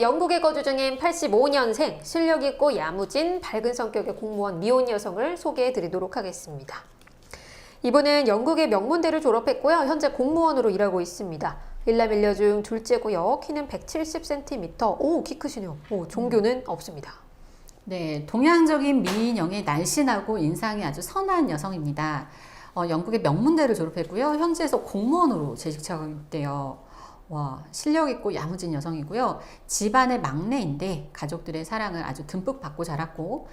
영국에 거주 중인 85년생, 실력 있고 야무진 밝은 성격의 공무원 미혼 여성을 소개해 드리도록 하겠습니다. 이분은 영국의 명문대를 졸업했고요. 현재 공무원으로 일하고 있습니다. 일남일녀 중 둘째고요. 키는 170cm. 오, 키 크시네요. 오, 종교는 없습니다. 네, 동양적인 미인형의 날씬하고 인상이 아주 선한 여성입니다. 어, 영국의 명문대를 졸업했고요. 현지에서 공무원으로 재직 착하고 있대요. 와, 실력 있고 야무진 여성이고요. 집안의 막내인데 가족들의 사랑을 아주 듬뿍 받고 자랐고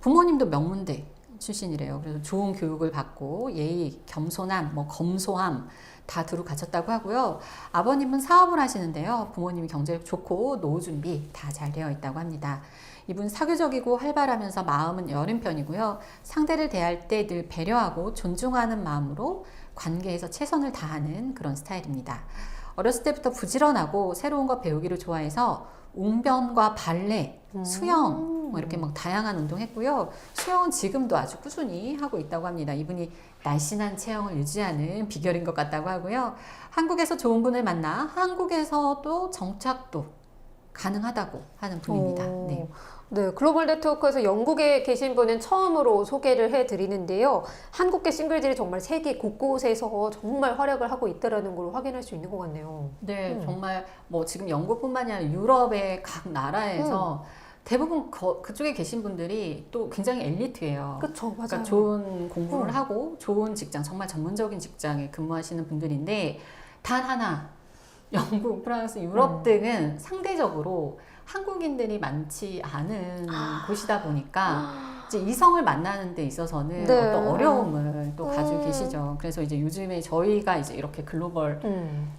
부모님도 명문대 출신이래요. 그래서 좋은 교육을 받고 예의, 겸손함, 뭐 검소함 다 두루 갖췄다고 하고요. 아버님은 사업을 하시는데요. 부모님이 경제력 좋고 노후 준비 다 잘 되어 있다고 합니다. 이분 사교적이고 활발하면서 마음은 여린 편이고요. 상대를 대할 때 늘 배려하고 존중하는 마음으로 관계에서 최선을 다하는 그런 스타일입니다. 어렸을 때부터 부지런하고 새로운 거 배우기를 좋아해서 웅변과 발레, 수영 뭐 이렇게 막 다양한 운동했고요. 수영은 지금도 아주 꾸준히 하고 있다고 합니다. 이분이 날씬한 체형을 유지하는 비결인 것 같다고 하고요. 한국에서 좋은 분을 만나 한국에서도 정착도 가능하다고 하는 분입니다. 오, 네. 네, 글로벌 네트워크에서 영국에 계신 분은 처음으로 소개를 해드리는데요. 한국계 싱글들이 정말 세계 곳곳에서 정말 활약을 하고 있다는 걸 확인할 수 있는 것 같네요. 네, 음. 정말 뭐 지금 영국뿐만이 아니라 유럽의 각 나라에서 대부분 거- 그쪽에 계신 분들이 또 굉장히 엘리트예요. 그쵸, 맞아요. 그러니까 좋은 공부를 음. 하고 좋은 직장, 정말 전문적인 직장에 근무하시는 분들인데 단 하나 영국, 프랑스, 유럽 음. 등은 상대적으로 한국인들이 많지 않은 곳이다 보니까 이제 이성을 만나는 데 있어서는 네. 어떤 어려움을 또 가지고 음. 계시죠. 그래서 이제 요즘에 저희가 이제 이렇게 글로벌 음.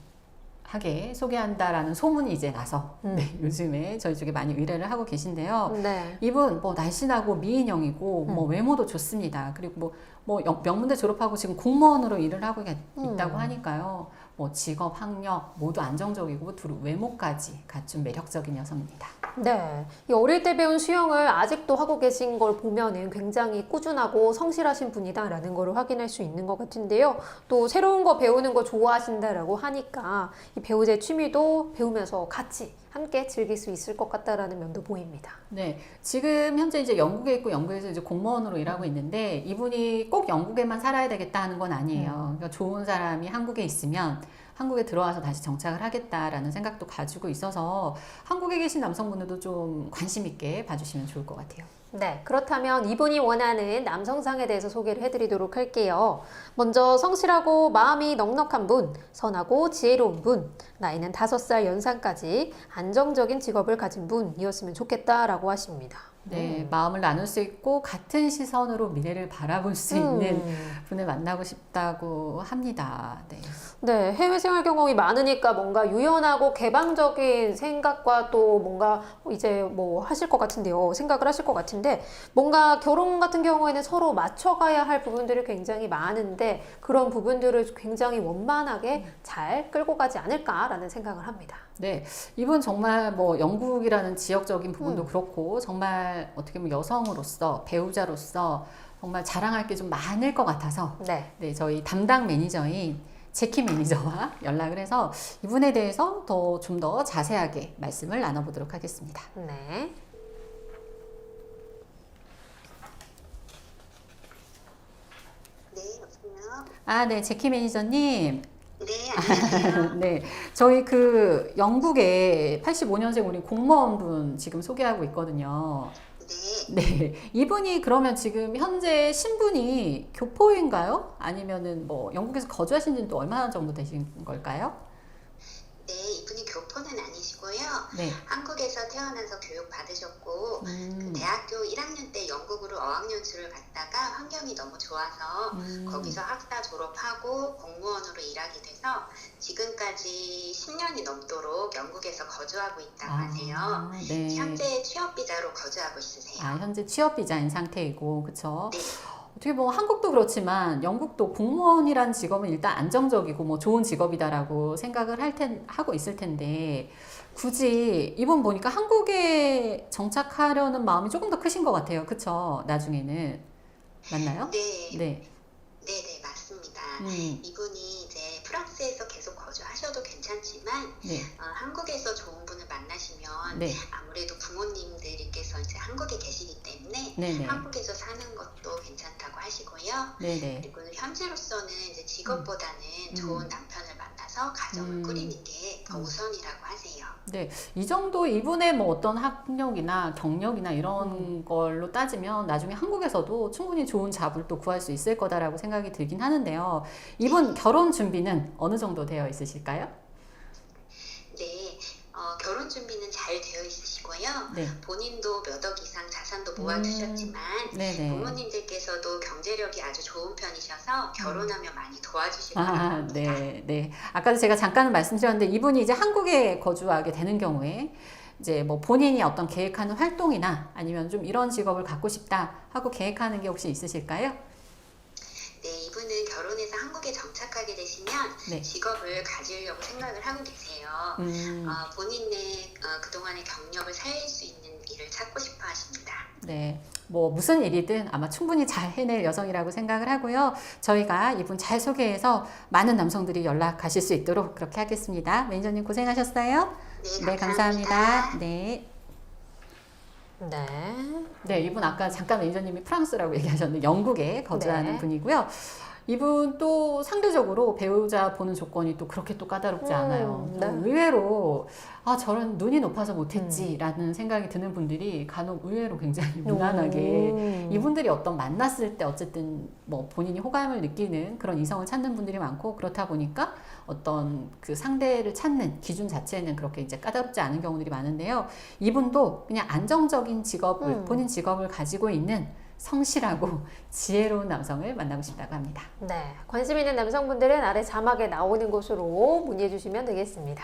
하게 소개한다라는 소문이 이제 나서 음. 네, 요즘에 저희 쪽에 많이 의뢰를 하고 계신데요. 네. 이분 뭐 날씬하고 미인형이고 뭐 음. 외모도 외모도 좋습니다. 그리고 뭐, 뭐 영- 명문대 졸업하고 지금 공무원으로 일을 하고 있- 있다고 음. 하니까요. 뭐 직업, 학력 모두 안정적이고 두루 외모까지 갖춘 매력적인 여성입니다. 네. 이 어릴 때 배운 수영을 아직도 하고 계신 걸 보면은 굉장히 꾸준하고 성실하신 분이다라는 걸 확인할 수 있는 것 같은데요. 또 새로운 거 배우는 거 좋아하신다라고 하니까 이 배우제 취미도 배우면서 같이 함께 즐길 수 있을 것 같다라는 면도 보입니다. 네, 지금 현재 이제 영국에 있고 영국에서 이제 공무원으로 일하고 있는데 이분이 꼭 영국에만 살아야 되겠다 하는 건 아니에요. 그러니까 좋은 사람이 한국에 있으면 한국에 들어와서 다시 정착을 하겠다라는 생각도 가지고 있어서 한국에 계신 남성분들도 좀 관심 있게 봐주시면 좋을 것 같아요. 네, 그렇다면 이분이 원하는 남성상에 대해서 소개를 해드리도록 할게요. 먼저 성실하고 마음이 넉넉한 분, 선하고 지혜로운 분, 나이는 다섯 살 연상까지 안정적인 직업을 가진 분이었으면 좋겠다라고 하십니다. 네, 마음을 나눌 수 있고 같은 시선으로 미래를 바라볼 수 있는 음. 분을 만나고 싶다고 합니다. 네. 네, 해외 생활 경험이 많으니까 뭔가 유연하고 개방적인 생각과 또 뭔가 이제 뭐 하실 것 같은데요. 생각을 하실 것 같은데 뭔가 결혼 같은 경우에는 서로 맞춰가야 할 부분들이 굉장히 많은데 그런 부분들을 굉장히 원만하게 잘 끌고 가지 않을까라는 생각을 합니다. 네, 이분 정말 뭐 영국이라는 지역적인 부분도 음. 그렇고 정말 어떻게 보면 여성으로서 배우자로서 정말 자랑할 게 좀 많을 것 같아서 네. 네, 저희 담당 매니저인 제키 매니저와 연락을 해서 이분에 대해서 더 좀 더 자세하게 말씀을 나눠보도록 하겠습니다. 네. 네, 여보세요? 아, 네, 제키 매니저님. 네, 안녕하세요. 네, 저희 그 영국에 85년생 우리 공무원분 지금 소개하고 있거든요. 네, 네, 이분이 그러면 지금 현재 신분이 교포인가요? 아니면은 뭐 영국에서 거주하신 지는 또 얼마나 정도 되신 걸까요? 네, 이분이 교포는 아니시고요. 네. 한국에서 태어나서 교육 받으셨고, 음, 대학교 1학년 때 영국으로 어학연수를 갔다가 환경이 너무 좋아서 음, 거기서 학사 졸업하고 공무원으로 일하게 돼서 지금까지 10년이 넘도록 영국에서 거주하고 있다고 하세요. 아, 네. 현재 취업 비자로 거주하고 있으세요. 아, 현재 취업 비자인 상태이고? 네. 어떻게 보면 한국도 그렇지만 영국도 공무원이란 직업은 일단 안정적이고 뭐 좋은 직업이다라고 생각을 할 텐, 하고 있을 텐데 굳이 이분 보니까 한국에 정착하려는 마음이 조금 더 크신 것 같아요. 그쵸? 나중에는. 맞나요? 네, 네, 네. 네, 맞습니다. 음, 이분이 이제 프랑스에서 계속 거주하셔도 괜찮지만 네. 어, 한국에서 좋은 분을 만나시면 네. 아무래도 부모님들께서 이제 한국에 계시기 때문에 네네. 한국에서 사는 것도 괜찮다고 하시고요. 네네. 그리고 현재로서는 이제 직업보다는 음. 좋은 남편을 만나서 가정을 음. 꾸리는 게더 음. 우선이라고 하세요. 네, 이 정도 이분의 뭐 어떤 학력이나 경력이나 이런 음. 걸로 따지면 나중에 한국에서도 충분히 좋은 잡을 또 구할 수 있을 거다라고 생각이 들긴 하는데요. 이분 결혼 준비는 어느 정도 되어 있으실까요? 네, 어, 결혼 준비는 잘 되어 있으시고요. 네, 본인도 몇 억 이상 자산도 모아두셨지만 네네. 부모님들께서도 경제력이 아주 좋은 편이셔서 결혼하면 많이 도와주실 아, 거라고 봅니다. 네, 네. 아까도 제가 잠깐 말씀드렸는데 이분이 이제 한국에 거주하게 되는 경우에 이제 뭐 본인이 어떤 계획하는 활동이나 아니면 좀 이런 직업을 갖고 싶다 하고 계획하는 게 혹시 있으실까요? 네, 이분은 결혼해서 한국에 정착하게 되시면 네. 직업을 가지려고 생각을 하고 계세요. 음, 어, 본인의 어, 그동안의 경력을 살릴 수 있는 일을 찾고 싶어 하십니다. 네. 뭐 무슨 일이든 아마 충분히 잘 해낼 여성이라고 생각을 하고요. 저희가 이분 잘 소개해서 많은 남성들이 연락하실 수 있도록 그렇게 하겠습니다. 매니저님 고생하셨어요. 네, 네, 감사합니다. 네. 네. 네, 이분 아까 잠깐 매니저님이 프랑스라고 얘기하셨는데 영국에 거주하는 네. 분이고요. 이분 또 상대적으로 배우자 보는 조건이 또 그렇게 또 까다롭지 음, 않아요. 네. 의외로 아 저런 눈이 높아서 못했지라는 생각이 드는 분들이 간혹 의외로 굉장히 무난하게 음. 이분들이 어떤 만났을 때 어쨌든 뭐 본인이 호감을 느끼는 그런 이성을 찾는 분들이 많고 그렇다 보니까 어떤 그 상대를 찾는 기준 자체는 그렇게 이제 까다롭지 않은 경우들이 많은데요. 이분도 그냥 안정적인 직업을 음. 본인 직업을 가지고 있는 성실하고 지혜로운 남성을 만나고 싶다고 합니다. 네. 관심 있는 남성분들은 아래 자막에 나오는 곳으로 문의해 주시면 되겠습니다.